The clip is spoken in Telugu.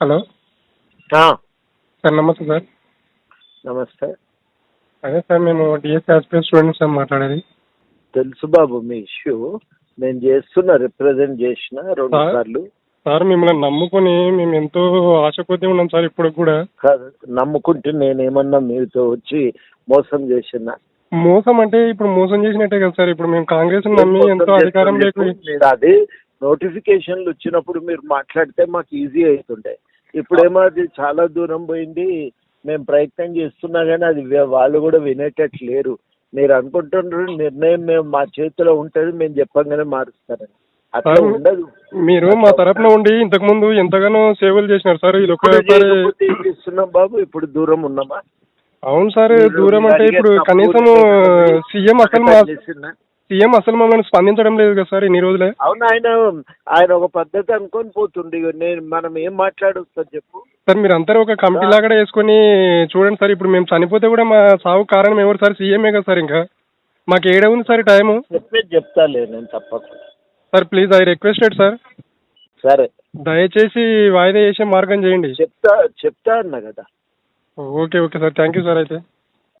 హలో. సార్ నమస్తే సార్. నమస్తే. అదే సార్ మేము డిఎస్సీ హాస్పిటల్ స్టూడెంట్స్ సార్ మాట్లాడేది. తెలుసు బాబు మీ ఇష్యూ. నేను చేస్తున్నా రిప్రజెంట్ చేసిన రెండు ఆ? సార్లు. సార్ మిమ్మల్ని నమ్ముకొని మేము ఎంతో ఆశ కొద్దీ ఉన్నాం సార్ ఇప్పుడు కూడా. కాదు, నమ్ముకుంటే నేనేమన్నా మీతో వచ్చి మోసం చేసిన? మోసం అంటే ఇప్పుడు మోసం చేసినట్టే కదా సార్. ఇప్పుడు మేము కాంగ్రెస్ నమ్మి ఎంతో అధికారం లేకు మీరు అది? నోటిఫికేషన్లు వచ్చినప్పుడు మీరు మాట్లాడితే మాకు ఈజీ అవుతుండే. ఇప్పుడేమో అది చాలా దూరం పోయింది. మేము ప్రయత్నం చేస్తున్నా కానీ అది వాళ్ళు కూడా వినేటట్టు లేరు. మీరు అనుకుంటున్నారు నిర్ణయం మేము మా చేతిలో ఉంటుంది మేము చెప్పంగానే మారుస్తారని. అట్లా ఉండదు. మీరు మా తరపున ఉండి ఇంతకు ముందు ఎంతగానో సేవలు చేసినారు సార్. ఇది చేస్తున్నాం బాబు ఇప్పుడు దూరం ఉన్నామా? అవును సార్ దూరం అంటే ఇప్పుడు కనీసం. సీఎం అసలు? సీఎం అసలు మమ్మల్ని స్పందించడం లేదు కదా సార్ ఇన్ని రోజులే? అవును ఆయన ఆయన ఒక పద్ధతి అనుకొని ఇగో నేను మనం ఏం మాట్లాడొస్తా చెప్పు. సార్ మీరు అందరూ ఒక కమిటీ లాగా వేసుకొని చూడండి సార్. ఇప్పుడు మేము చనిపోతే కూడా మా సాగు కారణం ఎవరు సార్? సీఎంఏ కదా సార్ ఇంకా. మాకు ఏడే ఉంది సార్ టైము? చెప్పేది చెప్తాలే నేను తప్పకుండా. Sir please I requested sir. సరే. దయచేసి వాయిదా చేసే మార్గం చేయండి. చెప్తా చెప్తా అన్నా కదా. Okay okay sir. Thank you sir అయితే.